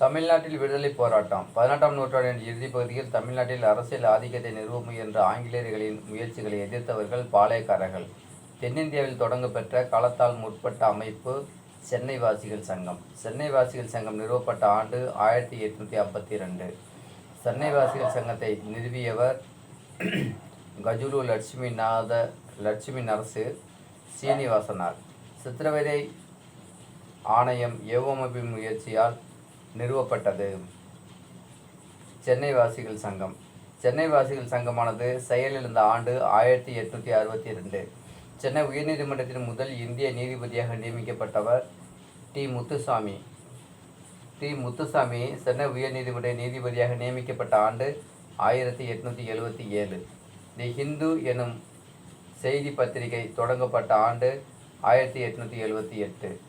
தமிழ்நாட்டில் விடுதலை போராட்டம். பதினெட்டாம் நூற்றாண்டின் இறுதிப் பகுதியில் தமிழ்நாட்டில் அரசியல் ஆதிக்கத்தை நிறுவ முயன்ற ஆங்கிலேயர்களின் முயற்சிகளை எதிர்த்தவர்கள் பாளையக்காரர்கள். தென்னிந்தியாவில் தொடங்கப்பெற்ற காலத்தால் முற்பட்ட அமைப்பு சென்னை வாசிகள் சங்கம். சென்னை வாசிகள் சங்கம் நிறுவப்பட்ட ஆண்டு ஆயிரத்தி எட்நூற்றி ஐம்பத்தி ரெண்டு சென்னை வாசிகள் சங்கத்தை நிறுவியவர் கஜுலு லட்சுமிநாத லட்சுமி நரசு சீனிவாசனார். சித்திரவதை ஆணையம் ஏவமைப்பின் முயற்சியால் நிறுவப்பட்டது. சென்னை வாசிகள் சங்கம். சென்னை வாசிகள் சங்கமானது செயலிழந்த ஆண்டு ஆயிரத்தி எட்நூற்றி அறுபத்தி ரெண்டு சென்னை உயர்நீதிமன்றத்தின் முதல் இந்திய நீதிபதியாக நியமிக்கப்பட்டவர் டி. முத்துசாமி. டி. முத்துசாமி சென்னை உயர்நீதிமன்ற நீதிபதியாக நியமிக்கப்பட்ட ஆண்டு ஆயிரத்தி எட்நூற்றி எழுபத்தி ஏழு. தி ஹிந்து எனும் செய்தி பத்திரிகை தொடங்கப்பட்ட ஆண்டு ஆயிரத்தி எட்நூற்றி எழுபத்தி எட்டு.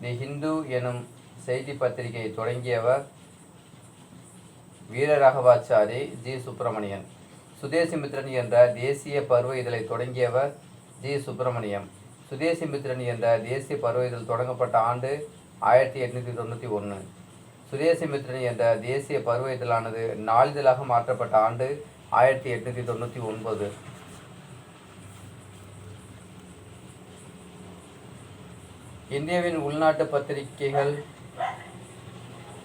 தி ஹிந்து எனும் செய்தி பத்திரிகையை தொடங்கியவர் வீரராகவாச்சாரி ஜி. சுப்பிரமணியன். சுதேசிமித்ரன் என்ற தேசிய பருவ இதழை தொடங்கியவர் ஜி. சுப்பிரமணியம். சுதேசிமித்ரன் என்ற தேசிய பருவ இதழ் தொடங்கப்பட்ட ஆண்டு ஆயிரத்தி எட்நூற்றி தொண்ணூற்றி ஒன்று சுதேசிமித்ரன் என்ற தேசிய பருவ இதழானது நாளிதழாக மாற்றப்பட்ட ஆண்டு ஆயிரத்தி எட்நூற்றி தொண்ணூற்றி ஒன்பது. இந்தியாவின் உள்நாட்டு பத்திரிகைகள்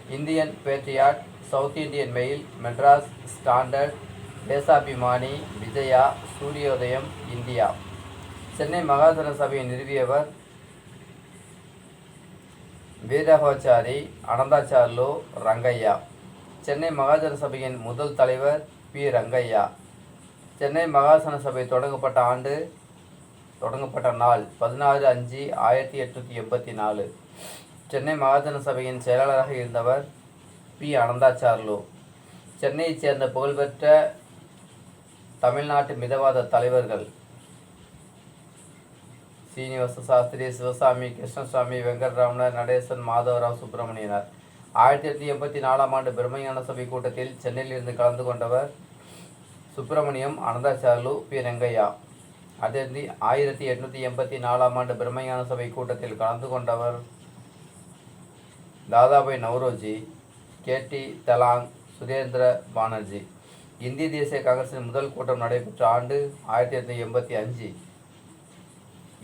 Indian Patriot South Indian Mail Madras Standard Deshabhimani Vijaya Suryodayam India. Chennai மகாஜன சபையை நிறுவியவர் வீரகாச்சாரி அனந்தாச்சார்லு ரங்கையா. சென்னை மகாஜன சபையின் முதல் தலைவர் பி. ரங்கையா. சென்னை மகாசன சபை தொடங்கப்பட்ட ஆண்டு தொடங்கப்பட்ட நாள் பதினாறு அஞ்சு ஆயிரத்தி எட்நூற்றி எண்பத்தி நாலு. சென்னை மகாஜன சபையின் செயலாளராக இருந்தவர் பி. அனந்தாச்சார்லு. சென்னையைச் சேர்ந்த புகழ்பெற்ற தமிழ்நாட்டு மிதவாத தலைவர்கள் சீனிவாச சாஸ்திரி சிவசாமி கிருஷ்ணசாமி வெங்கட்ராமனர் நடேசன் மாதவராவ் சுப்பிரமணியனார். ஆயிரத்தி எட்நூத்தி எண்பத்தி நாலாம் ஆண்டு பிரம்மஞான சபை கூட்டத்தில் சென்னையில் இருந்து கலந்து கொண்டவர் சுப்பிரமணியம் அனந்தாச்சார்லு பி. ரங்கையா அதே ஆயிரத்தி எட்நூத்தி எண்பத்தி நாலாம் ஆண்டு பிரம்மஞான சபை கூட்டத்தில் கலந்து கொண்டவர் தாதாபாய் நவ்ரோஜி கேடி தலாங் சுரேந்திர பானர்ஜி. இந்திய தேசிய காங்கிரசின் முதல் கூட்டம் நடைபெற்ற ஆண்டு ஆயிரத்தி எட்நூற்றி எண்பத்தி அஞ்சு.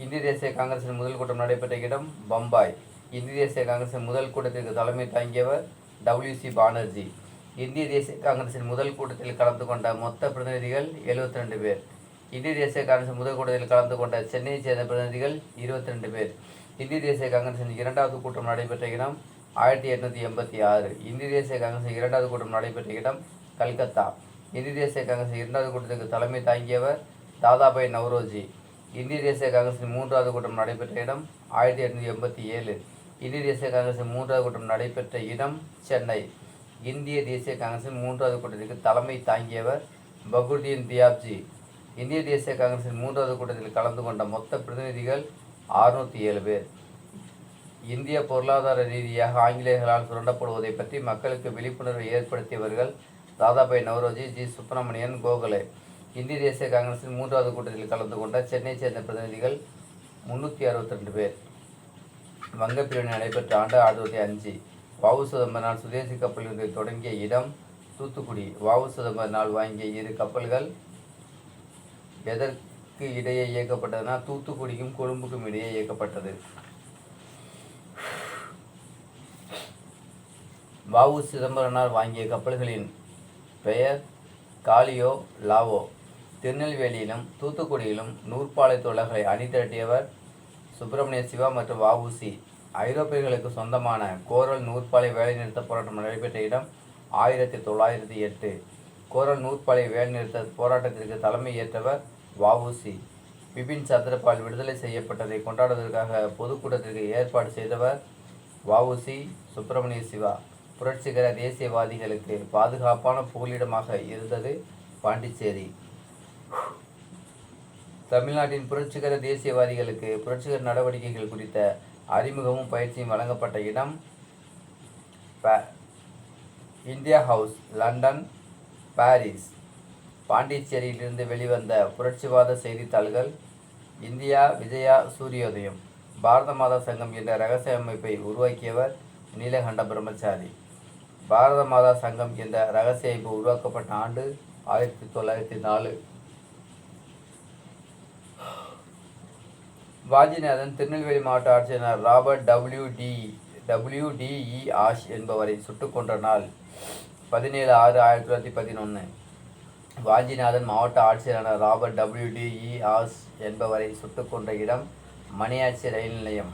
இந்திய தேசிய காங்கிரசின் முதல் கூட்டம் நடைபெற்ற இடம் பம்பாய். இந்திய தேசிய காங்கிரசின் முதல் கூட்டத்திற்கு தலைமை தாங்கியவர் டபிள்யூசி பானர்ஜி. இந்திய தேசிய காங்கிரசின் முதல் கூட்டத்தில் கலந்து கொண்ட மொத்த பிரதிநிதிகள் 72 ரெண்டு பேர். இந்திய தேசிய காங்கிரசின் முதல் கூட்டத்தில் கலந்து கொண்ட சென்னையைச் சேர்ந்த பிரதிநிதிகள் 22 ரெண்டு பேர். இந்திய தேசிய காங்கிரசின் இரண்டாவது கூட்டம் நடைபெற்ற இடம் ஆயிரத்தி எட்நூற்றி எண்பத்தி ஆறு இந்திய தேசிய காங்கிரஸ் இரண்டாவது கூட்டம் நடைபெற்ற இடம் கல்கத்தா. இந்திய தேசிய காங்கிரஸ் இரண்டாவது கூட்டத்திற்கு தலைமை தாங்கியவர் தாதாபாய் நவ்ரோஜி. இந்திய தேசிய காங்கிரஸின் மூன்றாவது கூட்டம் நடைபெற்ற இடம் ஆயிரத்தி எட்நூற்றி எண்பத்தி ஏழு இந்திய தேசிய காங்கிரஸின் மூன்றாவது கூட்டம் நடைபெற்ற இடம் சென்னை. இந்திய தேசிய காங்கிரஸின் மூன்றாவது கூட்டத்திற்கு தலைமை தாங்கியவர் பகுதியின் தியாப்ஜி. இந்திய தேசிய காங்கிரஸின் மூன்றாவது கூட்டத்தில் கலந்து கொண்ட மொத்த பிரதிநிதிகள் அறுநூற்றி ஏழு பேர். இந்திய பொருளாதார ரீதியாக ஆங்கிலேயர்களால் சுரண்டப்படுவதை பற்றி மக்களுக்கு விழிப்புணர்வை ஏற்படுத்தியவர்கள் தாதாபாய் நவரோஜி ஜி. சுப்பிரமணியன் கோகலே. இந்திய தேசிய காங்கிரசின் மூன்றாவது கூட்டத்தில் கலந்து கொண்ட சென்னையைச் சேர்ந்த பிரதிநிதிகள் முன்னூற்றி அறுபத்தி ரெண்டு பேர். வங்கப்பிரிவினை நடைபெற்ற ஆண்டு ஆயிரத்தி அஞ்சு. வாவு சிதம்பரனால் சுதேசி கப்பல்களை தொடங்கிய இடம் தூத்துக்குடி. வாவு சிதம்பரனால் வாங்கிய இரு கப்பல்கள் எதற்கு இடையே இயக்கப்பட்டதுன்னா தூத்துக்குடிக்கும் கொழும்புக்கும் இடையே இயக்கப்பட்டது. வாவு சிதம்பரனார் வாங்கிய கப்பல்களின் பெயர் காலியோ லாவோ. திருநெல்வேலியிலும் தூத்துக்குடியிலும் நூற்பாலை தொழில்களை அணிதிரட்டியவர் சுப்பிரமணிய சிவா மற்றும் வஉசி. ஐரோப்பியர்களுக்கு சொந்தமான கோரல் நூற்பாலை வேலைநிறுத்த போராட்டம் நடைபெற்ற இடம் ஆயிரத்தி தொள்ளாயிரத்தி எட்டு. கோரல் நூற்பாலை வேலைநிறுத்த போராட்டத்திற்கு தலைமை ஏற்றவர் வஉசி. பிபின் சந்திரபால் விடுதலை செய்யப்பட்டதை கொண்டாடுவதற்காக பொதுக்கூட்டத்திற்கு ஏற்பாடு செய்தவர் வஉசி சுப்பிரமணிய சிவா. புரட்சிகர தேசியவாதிகளுக்கு பாதுகாப்பான புகலிடமாக இருந்தது பாண்டிச்சேரி. தமிழ்நாட்டின் புரட்சிகர தேசியவாதிகளுக்கு புரட்சிகர நடவடிக்கைகள் குறித்த அறிமுகமும் பயிற்சியும் வழங்கப்பட்ட இடம் இந்தியா ஹவுஸ் லண்டன் பாரிஸ். பாண்டிச்சேரியிலிருந்து வெளிவந்த புரட்சிவாத செய்தித்தாள்கள் இந்தியா விஜயா சூரியோதயம் பாரத மாதா சங்கம் என்ற ரகசிய அமைப்பை உருவாக்கியவர் நீலகண்ட பிரம்மச்சாரி. பாரத மாதா சங்கம் என்ற ரகசிய அமைப்பு உருவாக்கப்பட்ட ஆண்டு ஆயிரத்தி தொள்ளாயிரத்தி நாலு. வாஞ்சிநாதன் திருநெல்வேலி மாவட்ட ஆட்சியர் Robert W D W D E Ashe என்பவரை சுட்டுக் கொன்ற நாள் பதினேழு ஆறு ஆயிரத்தி தொள்ளாயிரத்தி பதினொன்று வாஞ்சிநாதன் மாவட்ட ஆட்சியரான ராபர்ட் டபிள்யூ ஆஷ் ஆஸ் என்பவரை சுட்டுக் கொன்ற இடம் மணியாச்சி ரயில் நிலையம்.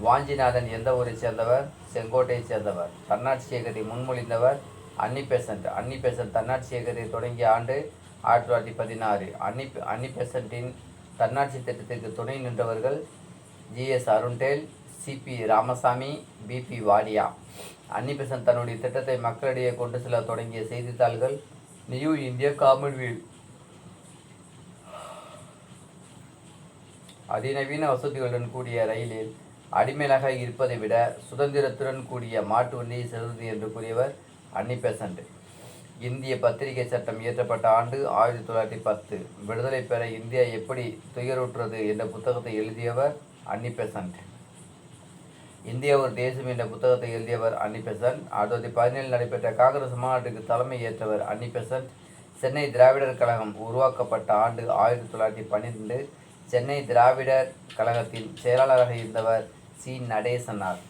வாஞ்சிநாதன் எந்த ஊரை சேர்ந்தவர்? செங்கோட்டையைச் சேர்ந்தவர். தன்னாட்சி இயக்கத்தை முன்மொழிந்தவர் அன்னி பெசன்ட். அன்னி பெசன்ட் தன்னாட்சி இயக்கத்தை தொடங்கிய ஆண்டு ஆயிரத்தி தொள்ளாயிரத்தி பதினாறு. அன்னி அன்னி பெசன்ட்டின் தன்னாட்சி திட்டத்திற்கு துணை நின்றவர்கள் G S Arundale C P Ramaswamy B P Wadia Annie Besant தன்னுடைய திட்டத்தை மக்களிடையே கொண்டு செல்ல தொடங்கிய செய்தித்தாள்கள் நியூ இந்தியா காமன்வெல்த் அதிநவீன வசதிகளுடன் கூடிய ரயிலில் அடிமையாக இருப்பதை விட சுதந்திரத்துடன் கூடிய மாட்டு வண்டியை சிறந்தது என்று கூறியவர் அன்னி பெசன்ட் இந்திய பத்திரிகை சட்டம் இயற்றப்பட்ட ஆண்டு ஆயிரத்தி தொள்ளாயிரத்தி பத்து. விடுதலை பெற இந்தியா எப்படி துயருற்றது என்ற புத்தகத்தை எழுதியவர் அன்னி பெசன்ட் இந்தியா ஒரு தேசம் என்ற புத்தகத்தை எழுதியவர் அன்னி பெசன்ட் ஆயிரத்தி தொள்ளாயிரத்தி பதினேழில் நடைபெற்ற காங்கிரஸ் மாநாட்டுக்கு தலைமை ஏற்றவர் அன்னி பெசன்ட் சென்னை திராவிடர் கழகம் உருவாக்கப்பட்ட ஆண்டு ஆயிரத்தி தொள்ளாயிரத்தி பன்னிரெண்டு. சென்னை திராவிடர் கழகத்தின் செயலாளராக இருந்தவர் சி. நடேசனார்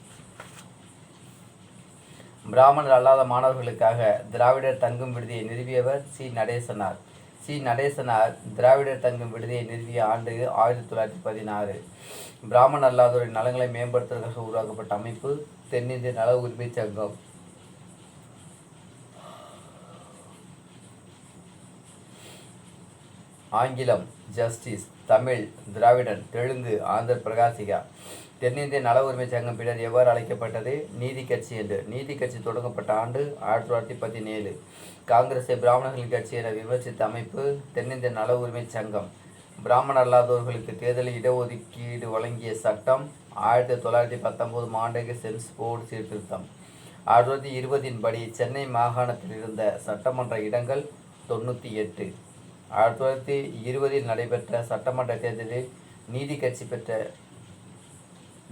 பிராமணர் அல்லாத மாணவர்களுக்காக திராவிடர் தங்கும் விடுதியை நிறுவியவர் சி. நடேசனார் சி. நடேசனார் திராவிடர் தங்கும் விடுதியை நிறுவிய ஆண்டு ஆயிரத்தி தொள்ளாயிரத்தி பதினாறு. பிராமணர் அல்லாதோரின் நலங்களை மேம்படுத்துவதற்காக உருவாக்கப்பட்ட அமைப்பு தென்னிந்திய நல உரிமை சங்கம். ஆங்கிலம் ஜஸ்டிஸ் தமிழ் திராவிடன் தெலுங்கு ஆந்திர பிரகாசிகா. தென்னிந்திய நல உரிமை சங்கம் பின்னர் எவ்வாறு அழைக்கப்பட்டது? நீதி கட்சி என்று. நீதி கட்சி தொடங்கப்பட்ட ஆண்டு ஆயிரத்தி தொள்ளாயிரத்தி பதினேழு. காங்கிரஸை பிராமணர்களின் கட்சி என விமர்சித்த அமைப்பு தென்னிந்திய நல உரிமை சங்கம். பிராமணர் அல்லாதோர்களுக்கு தேர்தலில் இடஒதுக்கீடு வழங்கிய சட்டம் ஆயிரத்தி தொள்ளாயிரத்தி பத்தொம்போது மாண்டேக சென்ஸ் போர்டு சீர்திருத்தம். ஆயிரத்தி தொள்ளாயிரத்தி இருபதின் படி சென்னை மாகாணத்தில் இருந்த சட்டமன்ற இடங்கள் தொண்ணூற்றி எட்டு. ஆயிரத்தி தொள்ளாயிரத்தி இருபதில் நடைபெற்ற சட்டமன்ற தேர்தலில் நீதி கட்சி பெற்ற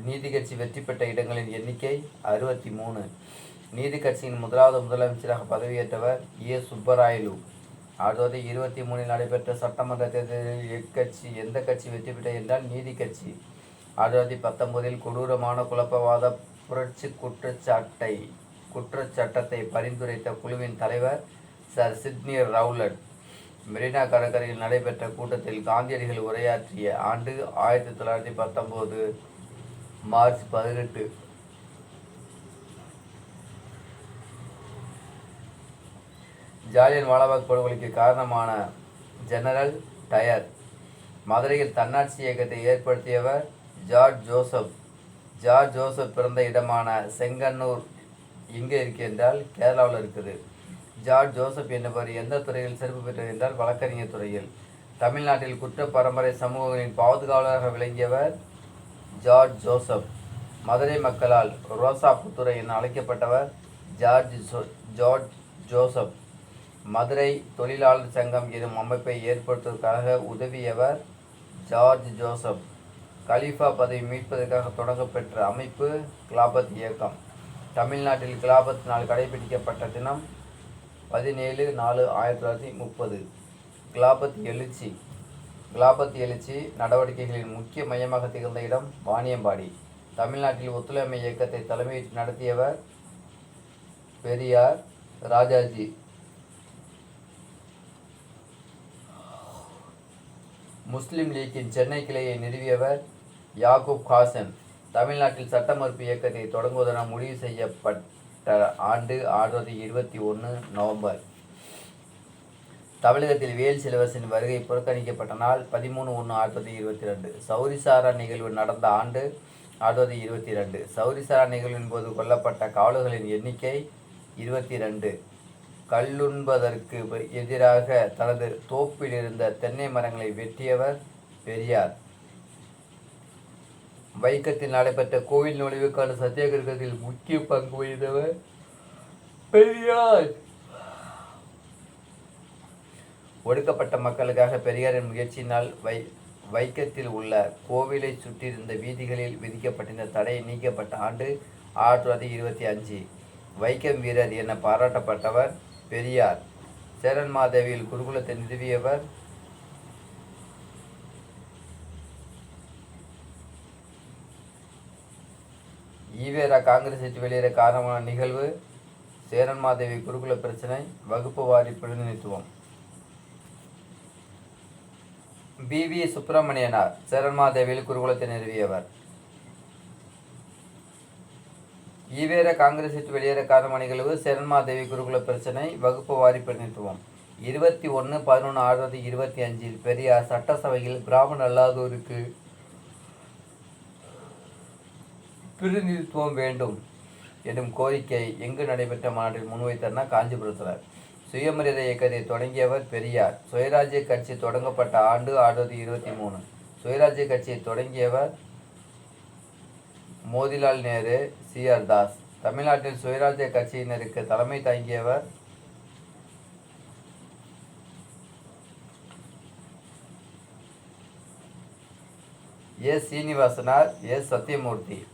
நீதி கட்சி வெற்றி பெற்ற இடங்களின் எண்ணிக்கை அறுபத்தி மூணு நீதி கட்சியின் முதலாவது முதலமைச்சராக பதவியேற்றவர் ஏ. சுப்பராயலு. ஆயிரத்தி தொள்ளாயிரத்தி இருபத்தி மூணில் நடைபெற்ற சட்டமன்ற தேர்தலில் எக்கட்சி எந்த கட்சி வெற்றி பெற்ற என்றால் நீதி கட்சி ஆயிரத்தி தொள்ளாயிரத்தி பத்தொன்பதில் கொடூரமான குழப்பவாத புரட்சி குற்றச்சாட்டை குற்றச்சட்டத்தை பரிந்துரைத்த குழுவின் தலைவர் சர் சிட்னி ரவுலட். மெரினா கடற்கரையில் நடைபெற்ற கூட்டத்தில் காந்தியடிகள் உரையாற்றிய ஆண்டு ஆயிரத்தி தொள்ளாயிரத்தி பத்தொம்போது மார்ச் பதினெட்டு. ஜாலியன் வாலாபாக் படுகொலைக்கு காரணமான ஜெனரல் டயர். மதுரையில் தன்னாட்சி இயக்கத்தை ஏற்படுத்தியவர் ஜார்ஜ் ஜோசப். ஜார்ஜ் ஜோசப் பிறந்த இடமான செங்கன்னூர் எங்கே இருக்கு என்றால் கேரளாவில் இருக்குது. ஜார்ஜ் ஜோசப் என்பவர் எந்த துறையில் சிறப்பு பெற்றார் என்றால் வழக்கறிஞர் துறையில். தமிழ்நாட்டில் குற்ற பரம்பரை சமூகங்களின் பாதுகாவலராக விளங்கியவர் ஜார்ஜ் ஜோசப் மதுரை மக்களால் ரோசா புத்துரை என அழைக்கப்பட்டவர் George Jo George Joseph. Madurai தொழிலாளர் சங்கம் எனும் அமைப்பை ஏற்படுத்துவதற்காக உதவியவர் ஜார்ஜ் ஜோசப். கலீஃபா பதவி மீட்பதற்காக தொடங்கப்பெற்ற அமைப்பு கிலாபத் இயக்கம். தமிழ்நாட்டில் கிலாபத் நாள் கடைபிடிக்கப்பட்ட தினம் பதினேழு நாலு ஆயிரத்தி தொள்ளாயிரத்தி முப்பது. கிலாபத் எழுச்சி. கிலாபத் எழுச்சி நடவடிக்கைகளின் முக்கிய மையமாக திகழ்ந்த இடம் வாணியம்பாடி. தமிழ்நாட்டில் ஒத்துழைமை இயக்கத்தை தலைமையேற்று நடத்தியவர் பெரியார் ராஜாஜி. முஸ்லிம் லீக்கின் சென்னை கிளையை நிறுவியவர் யாகூப் ஹாசன் தமிழ்நாட்டில் சட்டமறுப்பு இயக்கத்தை தொடங்குவதென முடிவு செய்யப்பட்ட ஆண்டு ஆயிரத்தி இருபத்தி ஒன்று நவம்பர். தமிழகத்தில் வேல் சிலவசின் வருகை புறக்கணிக்கப்பட்ட நாள் பதிமூணு ஒன்று ஆயிரத்தி தொள்ளாயிரத்தி இருபத்தி ரெண்டு சௌரிசாரா நிகழ்வு நடந்த ஆண்டு ஆயிரத்தி தொள்ளாயிரத்தி இருபத்தி ரெண்டு சௌரிசாரா நிகழ்வின் போது கொல்லப்பட்ட காவலர்களின் எண்ணிக்கை இருபத்தி ரெண்டு கல்லுண்பதற்கு எதிராக தனது தோப்பில் இருந்த தென்னை மரங்களை வெட்டியவர் பெரியார். வைக்கத்தில் நடைபெற்ற கோவில் நுழைவுக்கான சத்தியாகிரகத்தில் முக்கிய பங்கு வகித்தவர் பெரியார். ஒடுக்கப்பட்ட மக்களுக்காக பெரியாரின் முயற்சியினால் வை வைக்கத்தில் உள்ள கோவிலை சுற்றியிருந்த வீதிகளில் விதிக்கப்பட்டிருந்த தடை நீக்கப்பட்ட ஆண்டு ஆயிரத்தி தொள்ளாயிரத்தி இருபத்தி அஞ்சு. வைக்கம் வீரர் என பாராட்டப்பட்டவர் பெரியார். சேரன் மாதேவியில் குருகுலத்தை நிறுவியவர் ஈவேரா காங்கிரஸ் விட்டு வெளியேற காரணமான நிகழ்வு சேரன் மாதேவி குருகுல பிரச்சனை வகுப்பு வாரி பிரதிநிதித்துவம். பி. வி. சுப்பிரமணியனார் சேரன்மாதேவியில் குருகுலத்தை நிறுவியவர். ஈவேர காங்கிரஸ் விட்டு வெளியேற காரணமான நிகழ்வு சேரன்மாதேவி குருகுல பிரச்சனை வகுப்பு வாரி பிரதிநிதித்துவம். இருபத்தி ஒன்று பதினொன்று ஆயிரத்தி தொள்ளாயிரத்தி இருபத்தி அஞ்சில் பெரியார் சட்டசபையில் பிராமண அல்லாதோருக்கு பிரதிநிதித்துவம் வேண்டும் எனும் கோரிக்கை எங்கு நடைபெற்ற மாநாட்டில் முன்வைத்தார்னா காஞ்சிபுரத்தினர் சுயமரியாதை இயக்கத்தை தொடங்கியவர் பெரியார். சுயராஜ்ய கட்சி தொடங்கப்பட்ட ஆண்டு ஆயிரத்தி இருபத்தி மூணு. சுயராஜ்ய கட்சியை தொடங்கியவர் மோதிலால் நேரு சி. ஆர். தாஸ். தமிழ்நாட்டில் சுயராஜ்ய கட்சியினருக்கு தலைமை தாங்கியவர் எஸ் சீனிவாசனார் எஸ் சத்யமூர்த்தி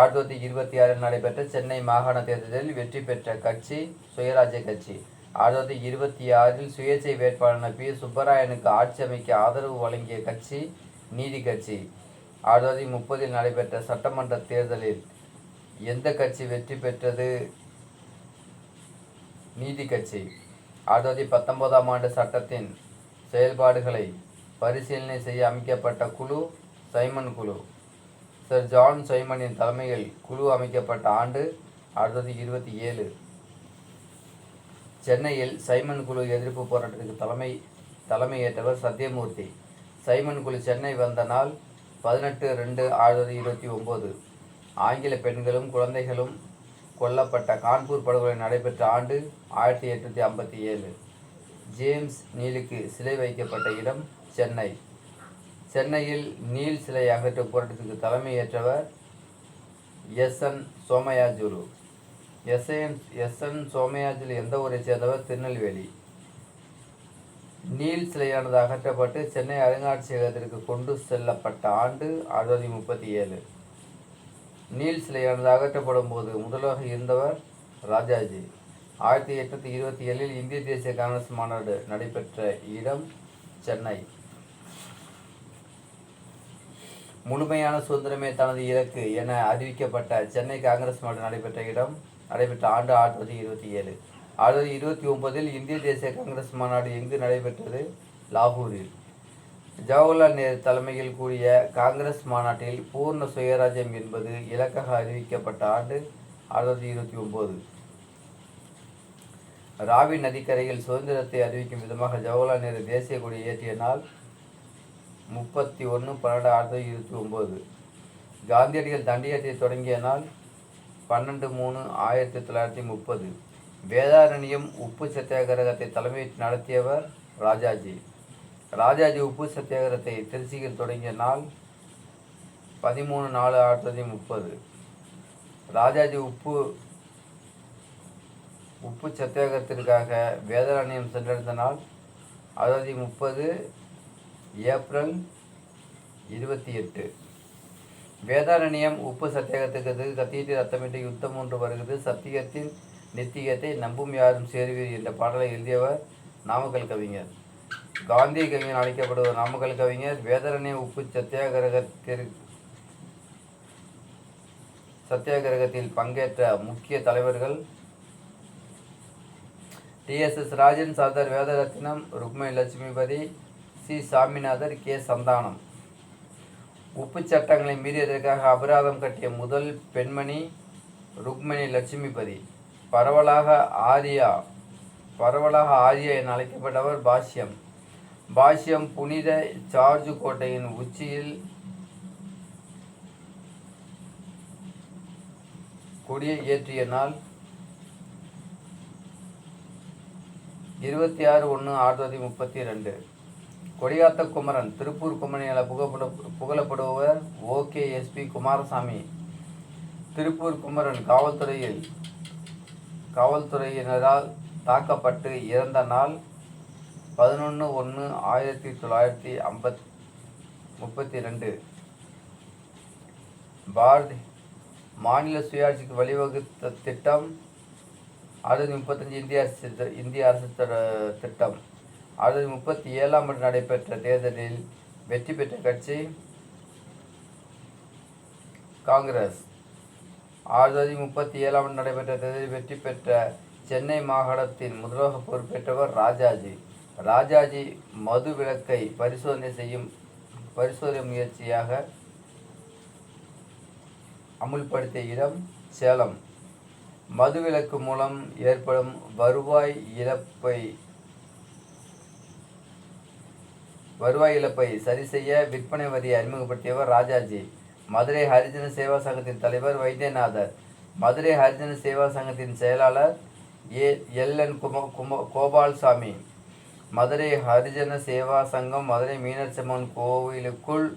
ஆயிரத்தி தொள்ளாயிரத்தி இருபத்தி ஆறில் நடைபெற்ற சென்னை மாகாண தேர்தலில் வெற்றி பெற்ற கட்சி சுயராஜ்ய கட்சி. ஆயிரத்தி தொள்ளாயிரத்தி இருபத்தி ஆறில் சுயேட்சை வேட்பாளர் பி. சுப்பராயனுக்கு ஆட்சி அமைக்க ஆதரவு வழங்கிய கட்சி நீதி கட்சி. ஆயிரத்தி தொள்ளாயிரத்தி முப்பதில் நடைபெற்ற சட்டமன்ற தேர்தலில் எந்த கட்சி வெற்றி பெற்றது? நீதி கட்சி. ஆயிரத்தி தொள்ளாயிரத்தி பத்தொன்பதாம் ஆண்டு சட்டத்தின் செயல்பாடுகளை பரிசீலனை செய்ய அமைக்கப்பட்ட குழு சைமன் குழு. சர் ஜான் சைமனின் தலைமையில் குழு அமைக்கப்பட்ட ஆண்டு ஆயிரத்தி தொள்ளாயிரத்தி இருபத்தி ஏழு. சென்னையில் சைமன் குழு எதிர்ப்பு போராட்டத்துக்கு தலைமை தலைமையேற்றவர் சத்யமூர்த்தி. சைமன் குழு சென்னை வந்த நாள் பதினெட்டு ரெண்டு ஆயிரத்தி தொள்ளாயிரத்தி இருபத்தி ஒம்பது. ஆங்கில பெண்களும் குழந்தைகளும் கொல்லப்பட்ட கான்பூர் படுகொலை நடைபெற்ற ஆண்டு ஆயிரத்தி எட்நூற்றி ஐம்பத்தி ஏழு. ஜேம்ஸ் நீலுக்கு சிலை வைக்கப்பட்ட இடம் சென்னை. சென்னையில் நீல் சிலை அகற்றும் போராட்டத்துக்கு தலைமையேற்றவர் S N Somayajulu S N S N Somayajulu எந்த ஊரை சேர்ந்தவர்? திருநெல்வேலி. நீல் சிலையானது அகற்றப்பட்டு சென்னை அருங்காட்சியகத்திற்கு கொண்டு செல்லப்பட்ட ஆண்டு ஆயிரத்தி முப்பத்தி ஏழு. நீல் சிலையானது அகற்றப்படும் போது முதல்வராக இருந்தவர் ராஜாஜி. ஆயிரத்தி எட்நூற்றி இருபத்தி ஏழில் இந்திய தேசிய காங்கிரஸ் மாநாடு நடைபெற்ற இடம் சென்னை. முழுமையான சுதந்திரமே தனது இலக்கு என அறிவிக்கப்பட்ட சென்னை காங்கிரஸ் மாவட்டம் நடைபெற்ற இடம் நடைபெற்ற ஆண்டு ஆயிரத்தி தொள்ளாயிரத்தி இருபத்தி ஏழு. ஆயிரத்தி தொள்ளாயிரத்தி இருபத்தி ஒன்பதில் இந்திய தேசிய காங்கிரஸ் மாநாடு எங்கு நடைபெற்றது? லாகூரில். ஜவஹர்லால் நேரு தலைமையில் கூடிய காங்கிரஸ் மாநாட்டில் பூர்ண சுயராஜ்யம் என்பது இலக்காக அறிவிக்கப்பட்ட ஆண்டு ஆயிரத்தி இருபத்தி ஒன்பது. ராவி நதிக்கரையில் சுதந்திரத்தை அறிவிக்கும் விதமாக ஜவஹர்லால் நேரு தேசிய கொடி ஏற்றிய நாள் முப்பத்தி ஒன்று பன்னெண்டு ஆயிரத்தி தொள்ளாயிரத்தி இருபத்தி ஒம்பது காந்தியடிகள் தண்டியத்தை தொடங்கிய நாள் பன்னெண்டு மூணு ஆயிரத்தி தொள்ளாயிரத்தி முப்பது. வேதாரண்யம் உப்பு சத்தியாகிரகத்தை தலைமை நடத்தியவர் ராஜாஜி. ராஜாஜி உப்பு சத்தியாகிரகத்தை திருச்சியில் தொடங்கிய நாள் பதிமூணு நாலு ஆயிரத்தி தொள்ளாயிரத்தி முப்பது. ராஜாஜி உப்பு உப்பு சத்தியாகிரகத்திற்காக வேதாரண்யம் சென்றடைந்த நாள் அறுபத்தி முப்பது ஏப்ரல் இருபத்தி எட்டு. வேதாரண்யம் உப்பு சத்தியாகத்துக்கு கத்தியிட்டு ரத்தமிட்டு யுத்தம் ஒன்று வருகிறது. சத்தியத்தின் நித்தியத்தை நம்பும் யாரும் சேருவீர் என்ற பாடலை எழுதியவர் நாமக்கல் கவிஞர். காந்தி கவிஞர் அழைக்கப்படுவர் நாமக்கல் கவிஞர். வேதாரண்யம் உப்பு சத்தியாகிரகத்திற்கு சத்தியாகிரகத்தில் பங்கேற்ற முக்கிய தலைவர்கள் T S S Rajan Sardar Vedaratnam Rukmini Lakshmipathi C. Saminathar K. Santhanam. உப்பு சட்டங்களை மீறியதற்காக அபராதம் கட்டிய முதல் பெண்மணி ருக்மணி லட்சுமிபதி? பரவலாக ஆரியா பரவலாக ஆரியா என அழைக்கப்பட்டவர் பாஷ்யம். பாஷ்யம் புனித சார்ஜ் கோட்டையின் உச்சியில் கொடியை ஏற்றிய நாள் இருபத்தி ஆறு ஒன்று ஆயிரத்தி தொள்ளாயிரத்தி முப்பத்தி ரெண்டு கொடியாத்த குமரன் திருப்பூர் குமரன் என புகழப்படு புகழப்படுபவர் okay S P Kumaraswamy. Tiruppur Kumaran காவல்துறையில் காவல்துறையினரால் தாக்கப்பட்டு இறந்த நாள் பதினொன்று ஒன்று ஆயிரத்தி தொள்ளாயிரத்தி ஐம்பத் முப்பத்தி ரெண்டு பாரதி மாநில சுயாட்சிக்கு வழிவகுத்த திட்டம் அறுநூத்தி முப்பத்தஞ்சு இந்திய அரசு இந்திய அரசு திட்டம். ஆயிரத்தி முப்பத்தி ஏழாம் ஆண்டு நடைபெற்ற தேர்தலில் வெற்றி பெற்ற கட்சி காங்கிரஸ். ஆயிரத்தி தொள்ளாயிரத்தி முப்பத்தி ஏழாம் ஆண்டு நடைபெற்ற தேர்தலில் வெற்றி பெற்ற சென்னை மாகாணத்தின் முதல்வராக பொறுப்பேற்றவர் ராஜாஜி. ராஜாஜி மது விலக்கை பரிசோதனை செய்யும் பரிசோதனை முயற்சியாக அமுல்படுத்திய இடம் சேலம். மதுவிலக்கு மூலம் ஏற்படும் வருவாய் இழப்பை வருவாய் இழப்பை சரி செய்ய விற்பனை வரியை அறிமுகப்படுத்தியவர் ராஜாஜி. மதுரை ஹரிஜன சேவா சங்கத்தின் தலைவர் வைத்தியநாதர். மதுரை ஹரிஜன சேவா சங்கத்தின் செயலாளர் ஏ. எல். என். கும கும கோபால்சாமி. மதுரை ஹரிஜன சேவா சங்கம் மதுரை மீனாட்சி அம்மன் கோவிலுக்குள்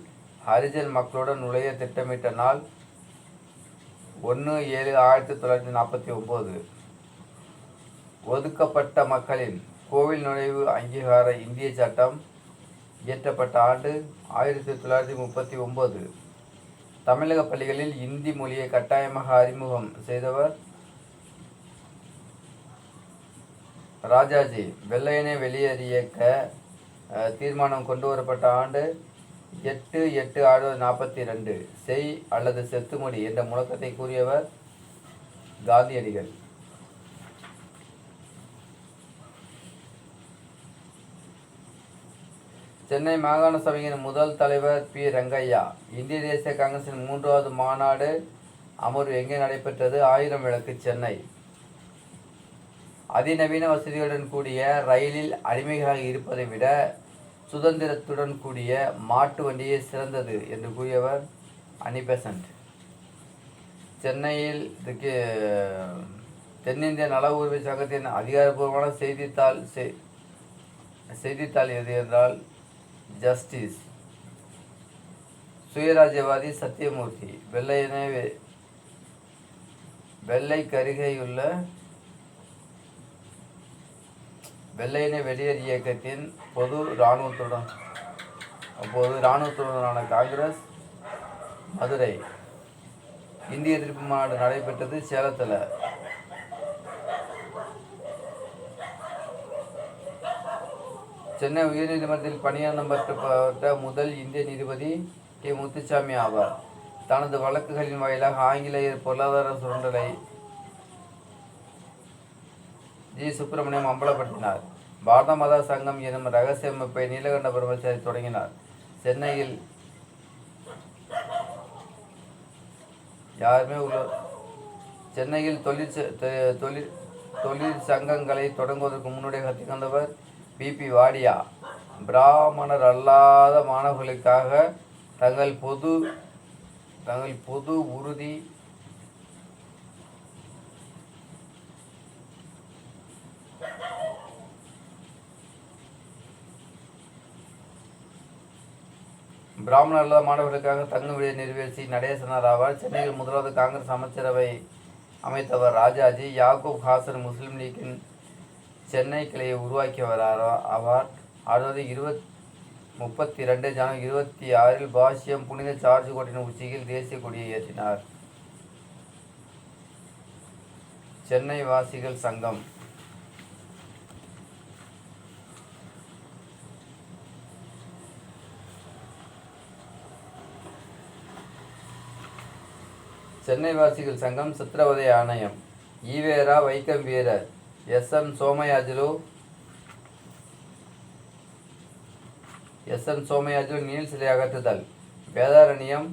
ஹரிஜன் மக்களுடன் நுழைய திட்டமிட்ட நாள் ஒன்று ஏழு ஆயிரத்தி தொள்ளாயிரத்தி நாற்பத்தி ஒம்பது. ஒதுக்கப்பட்ட மக்களின் கோவில் நுழைவு அங்கீகார இந்திய சட்டம் இயற்றப்பட்ட ஆண்டு ஆயிரத்தி தொள்ளாயிரத்தி முப்பத்தி ஒம்பது. தமிழக பள்ளிகளில் இந்தி மொழியை கட்டாயமாக அறிமுகம் செய்தவர் ராஜாஜி. வெள்ளையனை வெளியேறியக்க தீர்மானம் கொண்டு வரப்பட்ட ஆண்டு எட்டு எட்டு ஆயிரத்தி நாற்பத்தி ரெண்டு. செய் அல்லது செத்துமொழி என்ற முழக்கத்தை கூறியவர் காந்தியடிகள். சென்னை மாகாண சபையின் முதல் தலைவர் பி. ரங்கையா. இந்திய தேசிய காங்கிரசின் மூன்றாவது மாநாடு அமர்வு எங்கே நடைபெற்றது? ஆயிரம் விளக்கு சென்னை. அதிநவீன வசதிகளுடன் கூடிய ரயிலில் அடிமைகளாக இருப்பதை விட சுதந்திரத்துடன் கூடிய மாட்டு வண்டியே சிறந்தது என்று கூறியவர் அனிபெசன்ட் சென்னையில் இதுக்கு தென்னிந்திய நல உரிமை சங்கத்தின் அதிகாரப்பூர்வமான செய்தித்தாள் செய்தித்தாள் எது என்றால் ஜஸ்டிஸ் சுயராஜ்யவாதி சத்தியமூர்த்தி. வெள்ளையனே வெள்ளை கருகையுள்ள வெள்ளையனே வெளியேறு இயக்கத்தின் பொது இராணுவத்துடன் அப்போது இராணுவத்துடனான காங்கிரஸ் மதுரை. இந்திய எதிர்ப்பு மாநாடு நடைபெற்றது சேலத்தில். சென்னை உயர்நீதிமன்றத்தில் பணியமர்த்தப்பட்ட முதல் இந்திய நீதிபதி கே. முத்துசாமி ஆவார். தனது வழக்குகளின் வாயிலாக ஆங்கிலேயர் பொருளாதார சுரண்டலை ஜி. சுப்பிரமணியம் அம்பலப்படுத்தினார். பாரத மதா சங்கம் எனும் ரகசிய அமைப்பை நீலகண்ட பிரம்மச்சாரி தொடங்கினார். சென்னையில் யாருமே உள்ள சென்னையில் தொழிற்ச தொழிற் தொழிற்சங்கங்களை தொடங்குவதற்கு முன்னுடைய திகழ்ந்தவர் பிபி வாடியா பிராமணர் அல்லாத மாணவர்களுக்காக தங்கள் பொது தங்கள் பொது உறுதி பிராமண அல்லாத மாணவர்களுக்காக தங்கும் விடையை நிறைவேற்றி நடேசனார் ஆவார். சென்னையில் முதலாவது காங்கிரஸ் அமைச்சரவை அமைத்தவர் ராஜாஜி. யாக்கூப் ஹாசன் முஸ்லீம் லீக்கின் சென்னை கிளையை உருவாக்கி வராரோ அவர் அறுபது இருபத் முப்பத்தி ரெண்டு ஜனவரி இருபத்தி ஆறில் பாஷ்யம் புனித சார்ஜ் கோட்டையின் உச்சியில் தேசிய கொடியை ஏற்றினார். சென்னை வாசிகள் சங்கம். சென்னை வாசிகள் சங்கம் சித்திரவதை ஆணையம். ஈவேரா வைக்கம் வீரர். S M Somayajulu. S M சிலை அகற்றுதல். வேதாரண்யம்.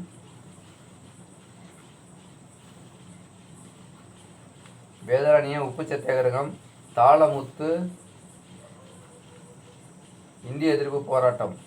வேதாரண்யம் உப்பு சத்தியாகிரகம். தாளமுத்து. இந்திய எதிர்ப்பு போராட்டம்.